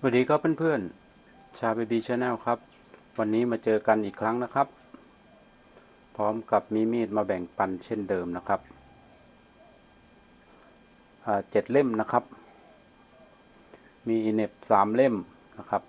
สวัสดีครับเพื่อนๆ ชาเบบีชาแนลครับ วันนี้มาเจอกันอีกครั้งนะครับ พร้อมกับมีมีดมาแบ่งปันเช่นเดิมนะครับเจ็ดเล่มนะครับ มีอินเนบสามเล่มนะครับ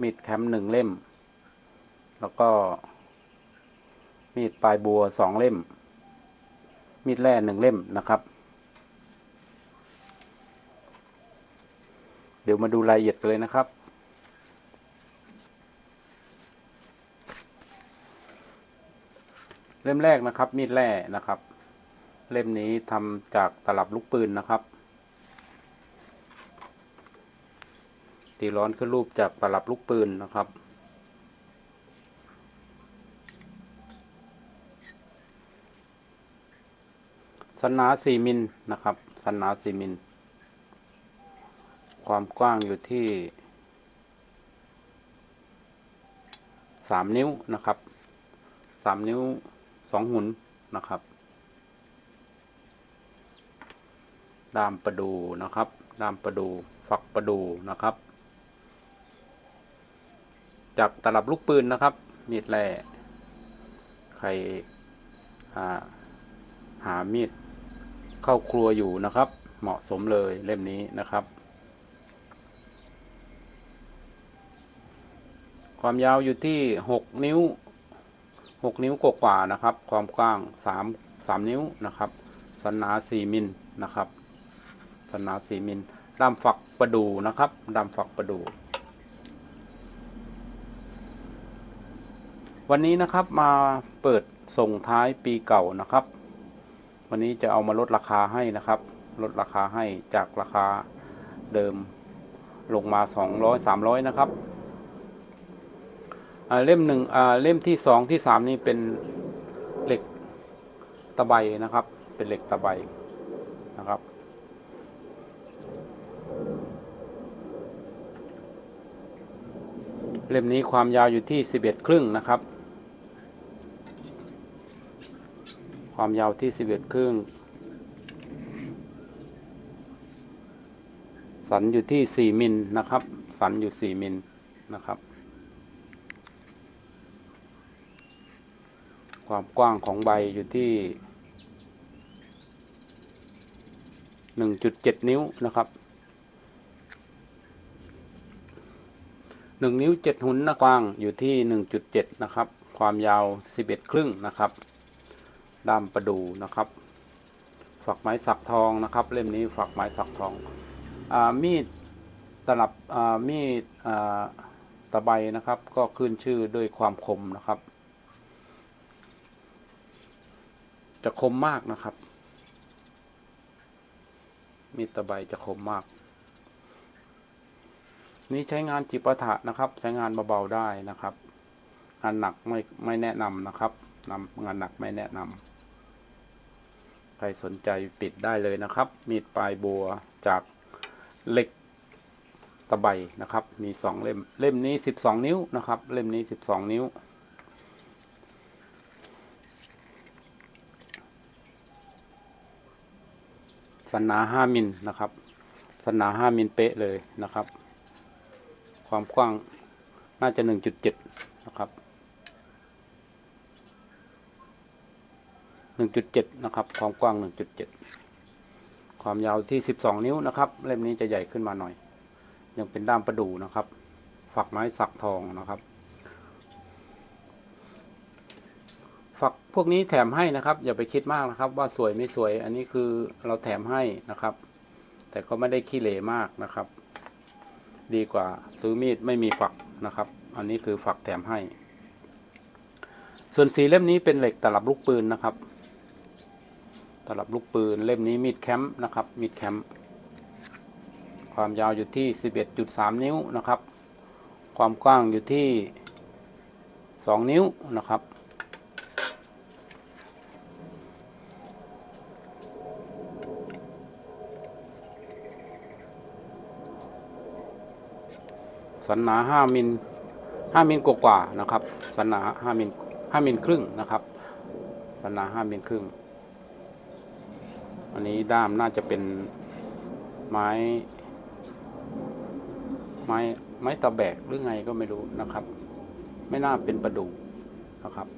มีดแคมหนึ่งเล่ม แล้วก็ มีดปลายบัวสองเล่ม มีดแร่หนึ่งเล่มนะครับ ดี๋ยวมาดูรายละเอียดกันเลยนะครับ เล่มแรกนะครับ มีดแร่นะครับ เล่มนี้ทำจากตลับลูกปืนนะครับ ตีร้อนขึ้นรูปจากตลับลูกปืนนะครับ สันนาสี่มิลนะครับ สันนาสี่มิล ความกว้างอยู่ที่สามนิ้วนะครับสามนิ้วสองหุนนะครับ ดามประดูนะครับ ดามประดูฝักประดูนะครับ จากตลับลูกปืนนะครับ มีดแร่ใครหามีดเข้าครัวอยู่นะครับ เหมาะสมเลยเล่มนี้นะครับ ความยาวอยู่ที่หกนิ้วหกนิ้วกว่าๆนะครับ ความกว้างสามสามนิ้วนะครับสันหนาสี่มิลนะครับสันหนาสี่มิลด้ามฝักประดูนะครับด้ามฝักประดู วันนี้นะครับมาเปิดส่งท้ายปีเก่านะครับ วันนี้จะเอามาลดราคาให้นะครับ ลดราคาให้จากราคาเดิมลงมาสองร้อยสามร้อยนะครับ เล่มหนึ่งอ่าเล่มที่สองที่สามนี่เป็นเหล็กตะไบนะครับ เป็นเหล็กตะไบนะครับ เล่มนี้ความยาวอยู่ที่สิบเอ็ดครึ่งนะครับ ความยาวที่สิบเอ็ดครึ่ง สันอยู่ที่สี่มิลนะครับ สันอยู่สี่มิลนะครับ ความกว้างของใบอยู่ที่หนึ่งจุดเจ็ดนิ้วนะครับหนึ่งนิ้วเจ็ดหุนนะกว้างอยู่ที่หนึ่งจุดเจ็ดนะครับ ความยาวสิบเอ็ดครึ่งนะครับด้ามประดูนะครับ ฝักไม้สักทองนะครับ เล่มนี้ฝักไม้สักทองอมีดตลับมีดตะไบนะครับ ก็ขึ้นชื่อด้วยความคมนะครับ จะคมมากนะครับ มีดตะไบจะคมมาก นี่ใช้งานจิปาถะนะครับ ใช้งานเบาๆได้นะครับ งานหนักไม่ไม่แนะนำนะครับนำงานหนักไม่แนะนำใครสนใจติดได้เลยนะครับ มีดปลายบัวจากเหล็กตะไบนะครับ มีสองเล่ม เล่มนี้สิบสองนิ้วนะครับ เล่มนี้สิบสองนิ้ว สันหนาห้ามิลนะครับสันหนาห้ามิลเป๊ะเลยนะครับ ความกว้างน่าจะหนึ่งจุดเจ็ดนะครับหนึ่งจุดเจ็ดนะครับ ความกว้างหนึ่งจุดเจ็ดความยาวที่สิบสองนิ้วนะครับเล่มนี้จะใหญ่ขึ้นมาหน่อย ยังเป็นด้ามประดูนะครับ ฝักไม้สักทองนะครับ ฝักพวกนี้แถมให้นะครับ อย่าไปคิดมากนะครับ ว่าสวยไม่สวย อันนี้คือเราแถมให้นะครับ แต่ก็ไม่ได้ขี้เหร่มากนะครับ ดีกว่าซื้อมีดไม่มีฝักนะครับ อันนี้คือฝักแถมให้ ส่วนสีเล่มนี้เป็นเหล็กตลับลูกปืนนะครับ ตลับลูกปืนเล่มนี้มีดแคมป์นะครับ มีดแคมป์ความยาวอยู่ที่ 11.3 นิ้วนะครับ ความกว้างอยู่ที่ 2 นิ้วนะครับ สันหนาห้ามิลห้ามิลกว่าๆนะครับ สันหนาห้ามิลห้ามิลครึ่งนะครับ สันหนาห้ามิลครึ่ง อันนี้ด้ามน่าจะเป็นไม้ ไม้ไม้ตะแบกหรือไงก็ไม่รู้นะครับ ไม่น่าเป็นประดูนะครับ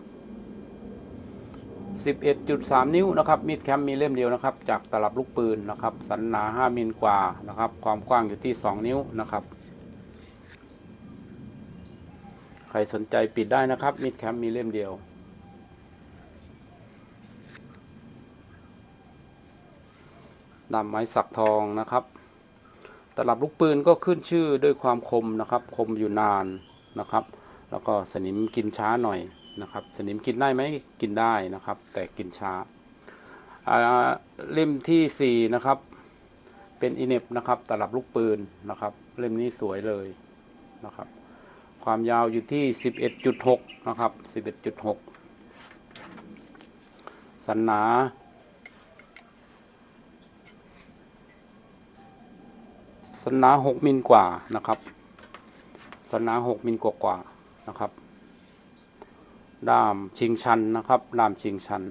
11.3 นิ้วนะครับมีดแคมมีเล่มเดียวนะครับ จากตลับลูกปืนนะครับ สันหนา 5มิลกว่านะครับ ความกว้างอยู่ที่ 2 นิ้วนะครับ ใครสนใจปิดได้นะครับมีดแคมมีเล่มเดียวดำไม้สักทองนะครับ ตลับลูกปืนก็ขึ้นชื่อด้วยความคมนะครับ คมอยู่นานนะครับ แล้วก็สนิมกินช้าหน่อยนะครับ สนิมกินได้ไหมกินได้นะครับ แต่กินช้าอ่าเล่มที่สี่นะครับ เป็นอินเนบนะครับ ตลับลูกปืนนะครับ เล่มนี้สวยเลยนะครับ ความยาวอยู่ที่สิบเอ็ดจุดหกนะครับสิบเอ็ดจุดหกสันหนา สันหนาหกมิลกว่านะครับ สันหนาหกมิลกว่ากว่านะครับ ด้ามชิงชันนะครับ ด้ามชิงชัน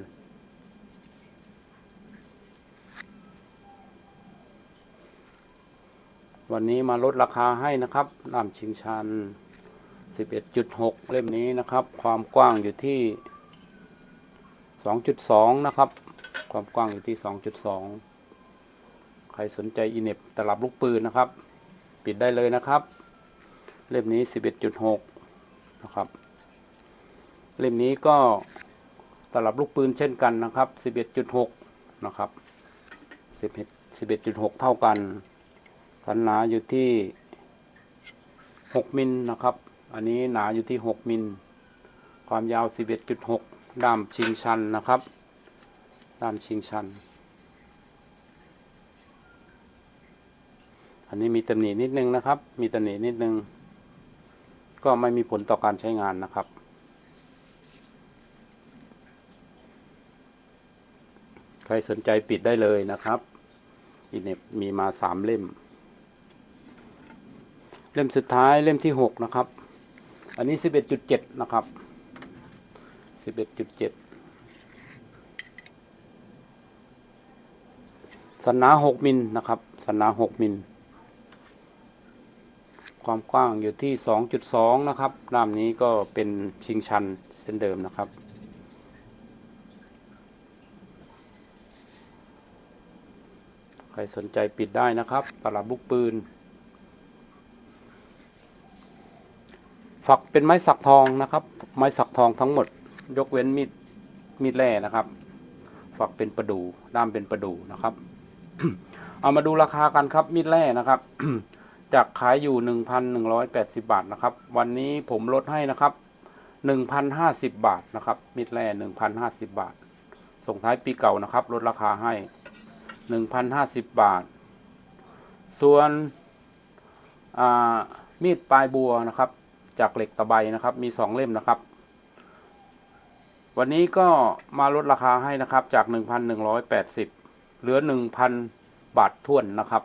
วันนี้มาลดราคาให้นะครับ ด้ามชิงชัน 11.6 เล่มนี้นะครับ ความกว้างอยู่ที่ 2.2 นะครับ ความกว้างอยู่ที่ 2.2 ใครสนใจอินเน็บตลับลูกปืนนะครับ ปิดได้เลยนะครับ เล่มนี้ 11.6 นะครับ เล่มนี้ก็ตลับลูกปืนเช่นกันนะครับ 11.6 นะครับ11 11.6เท่ากันสันหนาอยู่ที่ 6 มิลนะครับ อันนี้หนาอยู่ที่ 6 มิล ความยาว 11.6 ด้ามชิงชันนะครับ ด้ามชิงชัน อันนี้มีตำหนินิดนึงนะครับ มีตำหนินิดนึง ก็ไม่มีผลต่อการใช้งานนะครับใครสนใจปิดได้เลยนะครับ อีเน็บมีมาสามเล่ม เล่มสุดท้ายเล่มที่หกนะครับ อันนี้สิบเอ็ดจุดเจ็ดนะครับสิบเอ็ดจุดเจ็ดสันหนาหกมิลนะครับสันหนาหกมิล ความกว้างอยู่ที่สองจุดสองนะครับด้ามนี้ก็เป็นชิงชันเช่นเดิมนะครับใครสนใจปิดได้นะครับตลับลูกปืน ฝักเป็นไม้สักทองนะครับ ไม้สักทองทั้งหมด ยกเว้นมีดมีดแร่นะครับ ฝักเป็นประดูด้ามเป็นประดูนะครับ เอามาดูราคากันครับ มีดแร่นะครับจากขายอยู่หนึ่งพันหนึ่งร้อยแปดสิบาทนะครับ วันนี้ผมลดให้นะครับหนึ่งพันห้าสิบบาทนะครับมีดแร่หนึ่งพันห้าสิบบาท ส่งท้ายปีเก่านะครับ ลดราคาให้หนึ่งพันห้าสิบบาท ส่วนมีดปลายบัวนะครับ จากเหล็กตะไบนะครับ มีสองเล่มนะครับ วันนี้ก็มาลดราคาให้นะครับ จากหนึ่งพันหนึ่งร้อยแปดสิบเหลือหนึ่งพันบาทท่วนนะครับ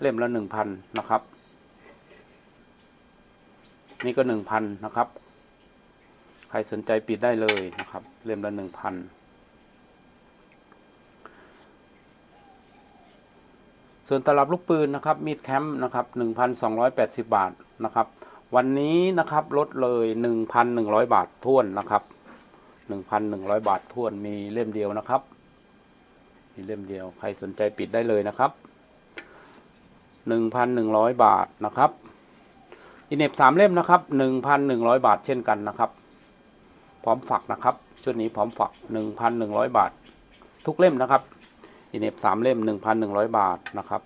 เล่มละหนึ่งพันนะครับ นี่ก็หนึ่งพันนะครับ ใครสนใจปิดได้เลยนะครับ เล่มละหนึ่งพันส่วนตลับลูกปืนนะครับมีดแคมป์นะครับหนึ่งพันสองร้อยแปดสิบาทนะครับ วันนี้นะครับลดเลยหนึ่งพันหนึ่งร้อยบาทท่วนนะครับหนึ่งพันหนึ่งร้อยบาทท่วนมีเล่มเดียวนะครับ มีเล่มเดียว ใครสนใจปิดได้เลยนะครับหนึ่งพันหนึ่งร้อยบาทนะครับอินเนบสามเล่มนะครับหนึ่งพันหนึ่งร้อยบาทเช่นกันนะครับ พร้อมฝักนะครับชุดนี้พร้อมฝักหนึ่งพันหนึ่งร้อยบาท ทุกเล่มนะครับอินเนบสามเล่มหนึ่งพันหนึ่งร้อยบาทนะครับ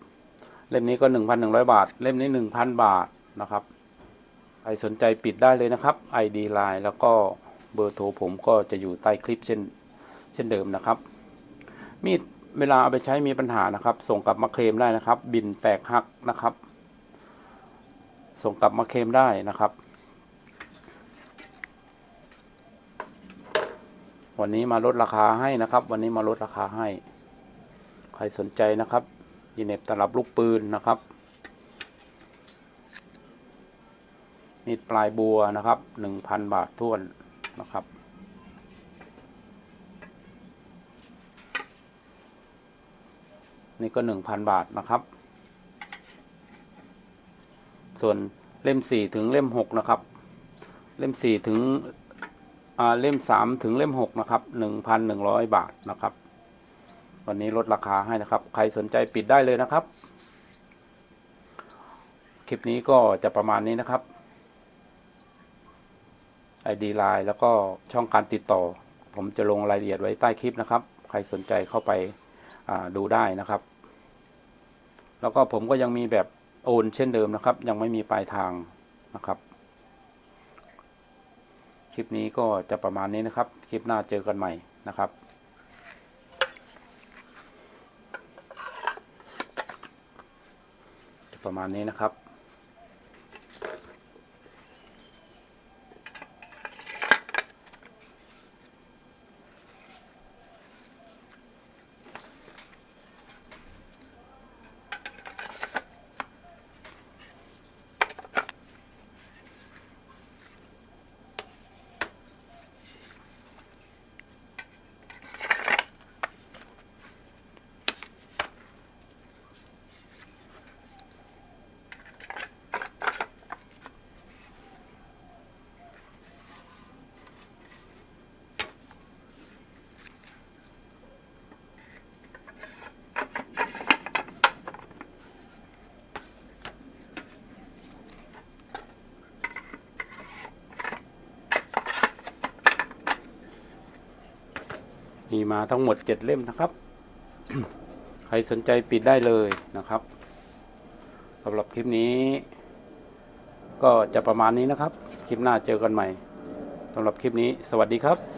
เล่มนี้ก็หนึ่งพันหนึ่งร้อยบาท เล่มนี้หนึ่งพันบาทนะครับ ครสนใจปิดได้เลยนะครับ ID Line แล้วก็เบอร์โทรผมก็จะอยู่ใต้คลิปเช่นเช่นเดิมนะครับ มีดเวลาเอาไปใช้มีปัญหานะครับ ส่งกลับมาเคลมได้นะครับ บินแตกหักนะครับ ส่งกลับมาเคลมได้นะครับ วันนี้มาลดราคาให้นะครับ วันนี้มาลดราคาให้ ใครสนใจนะครับยีเน็บตลับลูกปืนนะครับ มีดปลายบัวนะครับหนึ่งพันบาทท้วนนะครับ นี่ก็หนึ่งพันบาทนะครับ ส่วนเล่มสี่ถึงเล่มหกนะครับ เล่มสี่ถึงอ่าเล่มสามถึงเล่มหกนะครับหนึ่งพันหนึ่งร้อยบาทนะครับ วันนี้ลดราคาให้นะครับ ใครสนใจปิดได้เลยนะครับ คลิปนี้ก็จะประมาณนี้นะครับ ID Line แล้วก็ช่องการติดต่อ ผมจะลงรายละเอียดไว้ใต้คลิปนะครับ ใครสนใจเข้าไปาดูได้นะครับ แล้วก็ผมก็ยังมีแบบโอนเช่นเดิมนะครับ ยังไม่มีปลายทางนะครับคลิปนี้ก็จะประมาณนี้นะครับ คลิปหน้าเจอกันใหม่นะครับประมาณนี้นะครับ มีมาทั้งหมดเจ็ดเล่มนะครับ ใครสนใจปิดได้เลยนะครับสำหรับคลิปนี้ ก็จะประมาณนี้นะครับ คลิปหน้าเจอกันใหม่สำหรับคลิปนี้ สวัสดีครับ